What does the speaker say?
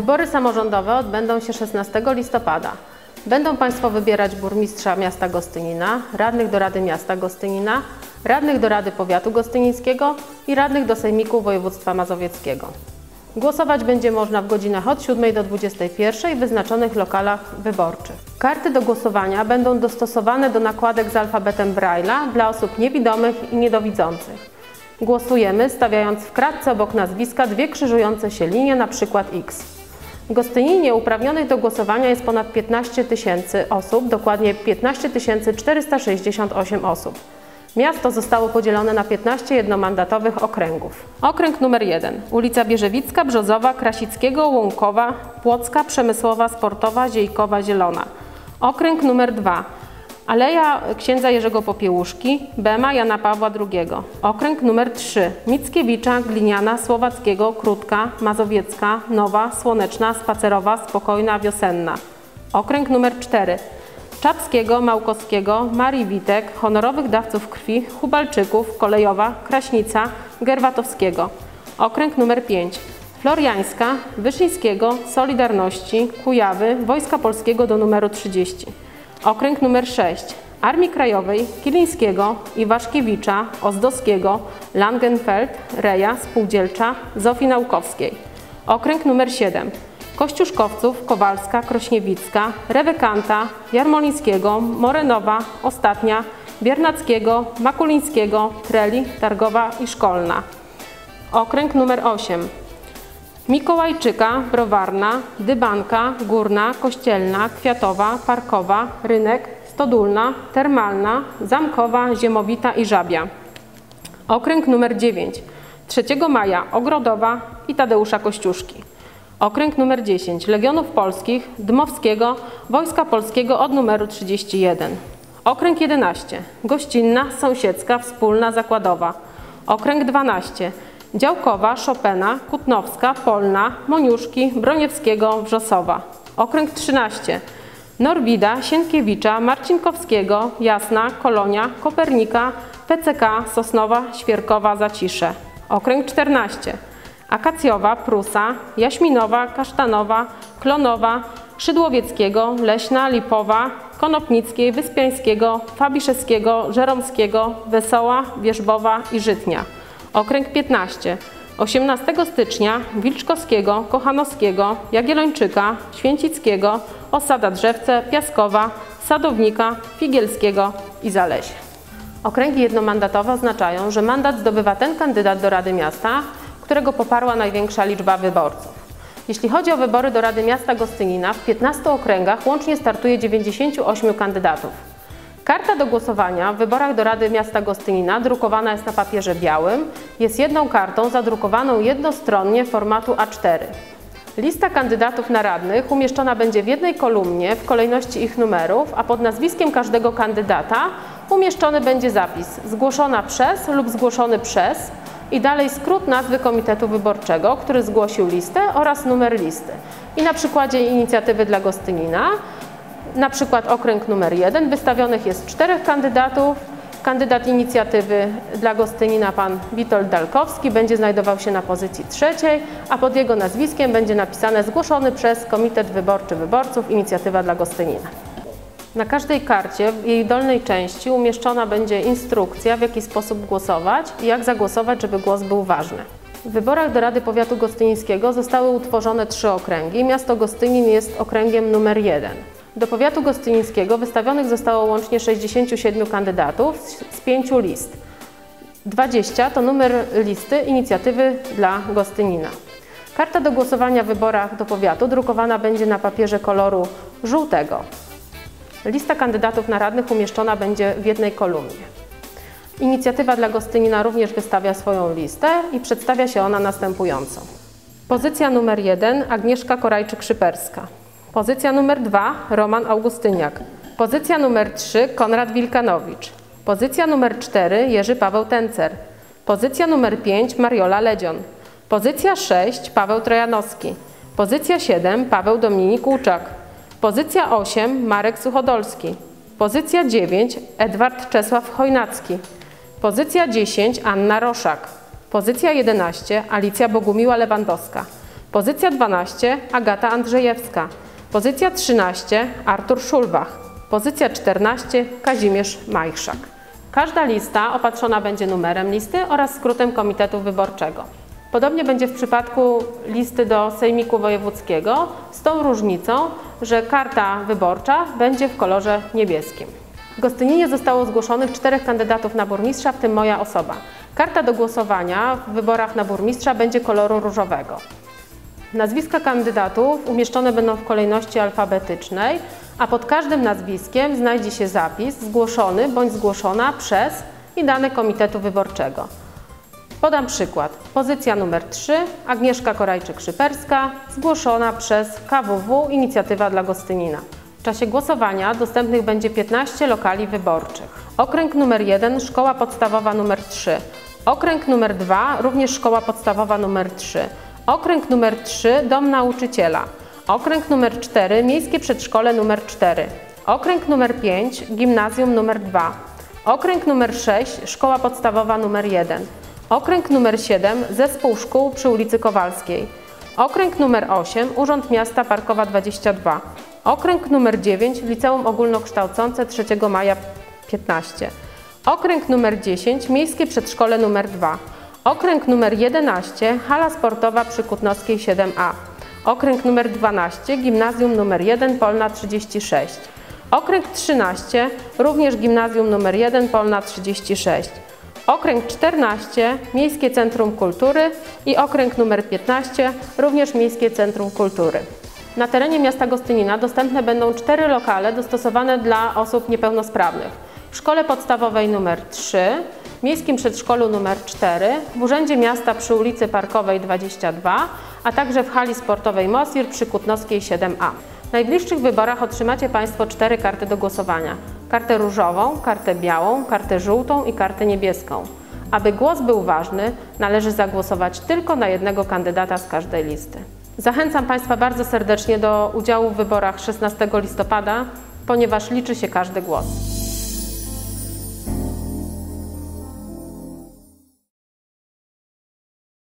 Wybory samorządowe odbędą się 16 listopada. Będą Państwo wybierać burmistrza miasta Gostynina, radnych do Rady Miasta Gostynina, radnych do Rady Powiatu Gostynińskiego i radnych do Sejmiku Województwa Mazowieckiego. Głosować będzie można w godzinach od 7 do 21 w wyznaczonych lokalach wyborczych. Karty do głosowania będą dostosowane do nakładek z alfabetem Braille'a dla osób niewidomych i niedowidzących. Głosujemy stawiając w kratce obok nazwiska dwie krzyżujące się linie, przykład X. W Gostyninie uprawnionych do głosowania jest ponad 15 tysięcy osób, dokładnie 15 468 osób. Miasto zostało podzielone na 15 jednomandatowych okręgów. Okręg numer 1. Ulica Bierzewicka, Brzozowa, Krasickiego, Łąkowa, Płocka, Przemysłowa, Sportowa, Ziejkowa, Zielona. Okręg numer 2. Aleja księdza Jerzego Popiełuszki, Bema Jana Pawła II. Okręg numer 3. Mickiewicza, Gliniana, Słowackiego, Krótka, Mazowiecka, Nowa, Słoneczna, Spacerowa, Spokojna, Wiosenna. Okręg numer 4. Czapskiego, Małkowskiego, Marii Witek, honorowych dawców krwi, Hubalczyków, Kolejowa, Kraśnica, Gerwatowskiego. Okręg numer 5. Floriańska, Wyszyńskiego, Solidarności, Kujawy, Wojska Polskiego do numeru 30. Okręg numer 6. Armii Krajowej, Kilińskiego, Iwaszkiewicza, Ozdowskiego, Langenfeld, Reja, Spółdzielcza, Zofii Naukowskiej. Okręg numer 7. Kościuszkowców, Kowalska, Krośniewicka, Rewekanta, Jarmolińskiego, Morenowa, Ostatnia, Biernackiego, Makulińskiego, Treli, Targowa i Szkolna. Okręg numer 8. Mikołajczyka, Browarna, Dybanka, Górna, Kościelna, Kwiatowa, Parkowa, Rynek, Stodulna, Termalna, Zamkowa, Ziemowita i Żabia. Okręg numer 9. 3 maja Ogrodowa i Tadeusza Kościuszki. Okręg numer 10 Legionów Polskich, Dmowskiego, Wojska Polskiego od numeru 31. Okręg 11 Gościnna, Sąsiedzka, Wspólna, Zakładowa. Okręg 12 Działkowa, Chopina, Kutnowska, Polna, Moniuszki, Broniewskiego, Wrzosowa. Okręg 13 Norwida, Sienkiewicza, Marcinkowskiego, Jasna, Kolonia, Kopernika, PCK, Sosnowa, Świerkowa, Zacisze. Okręg 14 Akacjowa, Prusa, Jaśminowa, Kasztanowa, Klonowa, Szydłowieckiego, Leśna, Lipowa, Konopnickiej, Wyspiańskiego, Fabiszewskiego, Żeromskiego, Wesoła, Wierzbowa i Żytnia. Okręg 15. 18 stycznia Wilczkowskiego, Kochanowskiego, Jagiellończyka, Święcickiego, Osada Drzewce, Piaskowa, Sadownika, Figielskiego i Zalesie. Okręgi jednomandatowe oznaczają, że mandat zdobywa ten kandydat do Rady Miasta, którego poparła największa liczba wyborców. Jeśli chodzi o wybory do Rady Miasta Gostynina, w 15 okręgach łącznie startuje 98 kandydatów. Karta do głosowania w wyborach do Rady Miasta Gostynina drukowana jest na papierze białym, jest jedną kartą zadrukowaną jednostronnie formatu A4. Lista kandydatów na radnych umieszczona będzie w jednej kolumnie w kolejności ich numerów, a pod nazwiskiem każdego kandydata umieszczony będzie zapis zgłoszona przez lub zgłoszony przez i dalej skrót nazwy komitetu wyborczego, który zgłosił listę oraz numer listy. I na przykładzie inicjatywy dla Gostynina, na przykład okręg numer 1, wystawionych jest czterech kandydatów. Kandydat inicjatywy dla Gostynina, pan Witold Dalkowski, będzie znajdował się na pozycji trzeciej, a pod jego nazwiskiem będzie napisane zgłoszony przez Komitet Wyborczy Wyborców Inicjatywa dla Gostynina. Na każdej karcie w jej dolnej części umieszczona będzie instrukcja, w jaki sposób głosować i jak zagłosować, żeby głos był ważny. W wyborach do Rady Powiatu Gostynińskiego zostały utworzone trzy okręgi. Miasto Gostynin jest okręgiem numer jeden. Do powiatu gostynińskiego wystawionych zostało łącznie 67 kandydatów z pięciu list. 20 to numer listy inicjatywy dla Gostynina. Karta do głosowania w wyborach do powiatu drukowana będzie na papierze koloru żółtego. Lista kandydatów na radnych umieszczona będzie w jednej kolumnie. Inicjatywa dla Gostynina również wystawia swoją listę i przedstawia się ona następująco. Pozycja numer 1 Agnieszka Korajczyk-Szyperska. Pozycja numer 2 Roman Augustyniak. Pozycja numer 3 Konrad Wilkanowicz. Pozycja numer 4 Jerzy Paweł Tencer. Pozycja numer 5 Mariola Ledzion. Pozycja 6 Paweł Trojanowski. Pozycja 7 Paweł Dominik Łuczak. Pozycja 8 Marek Suchodolski. Pozycja 9 Edward Czesław Chojnacki. Pozycja 10 Anna Roszak. Pozycja 11 Alicja Bogumiła Lewandowska. Pozycja 12 Agata Andrzejewska. Pozycja 13 Artur Szulbach. Pozycja 14 Kazimierz Majchrzak. Każda lista opatrzona będzie numerem listy oraz skrótem komitetu wyborczego. Podobnie będzie w przypadku listy do Sejmiku Wojewódzkiego, z tą różnicą, że karta wyborcza będzie w kolorze niebieskim. W Gostyninie zostało zgłoszonych czterech kandydatów na burmistrza, w tym moja osoba. Karta do głosowania w wyborach na burmistrza będzie koloru różowego. Nazwiska kandydatów umieszczone będą w kolejności alfabetycznej, a pod każdym nazwiskiem znajdzie się zapis zgłoszony bądź zgłoszona przez i dane komitetu wyborczego. Podam przykład. Pozycja numer 3 Agnieszka Korajczyk-Szyperska, zgłoszona przez KWW Inicjatywa dla Gostynina. W czasie głosowania dostępnych będzie 15 lokali wyborczych. Okręg numer 1 Szkoła Podstawowa numer 3. Okręg numer 2 również Szkoła Podstawowa numer 3. Okręg numer 3 Dom Nauczyciela. Okręg numer 4 Miejskie Przedszkole numer 4. Okręg numer 5 Gimnazjum numer 2. Okręg numer 6 Szkoła Podstawowa numer 1. Okręg numer 7 Zespół Szkół przy ulicy Kowalskiej. Okręg numer 8 Urząd Miasta Parkowa 22. Okręg numer 9 Liceum Ogólnokształcące 3 maja 15. Okręg numer 10 Miejskie Przedszkole numer 2. Okręg numer 11 Hala Sportowa przy Kutnowskiej 7A. Okręg numer 12 Gimnazjum numer 1 Polna 36. Okręg 13 również Gimnazjum numer 1 Polna 36. Okręg 14 Miejskie Centrum Kultury i okręg numer 15 również Miejskie Centrum Kultury. Na terenie miasta Gostynina dostępne będą cztery lokale dostosowane dla osób niepełnosprawnych. W szkole podstawowej numer 3, Miejskim Przedszkolu numer 4, w Urzędzie Miasta przy ulicy Parkowej 22, a także w hali sportowej Mosir przy Kutnowskiej 7A. W najbliższych wyborach otrzymacie Państwo cztery karty do głosowania. Kartę różową, kartę białą, kartę żółtą i kartę niebieską. Aby głos był ważny, należy zagłosować tylko na jednego kandydata z każdej listy. Zachęcam Państwa bardzo serdecznie do udziału w wyborach 16 listopada, ponieważ liczy się każdy głos.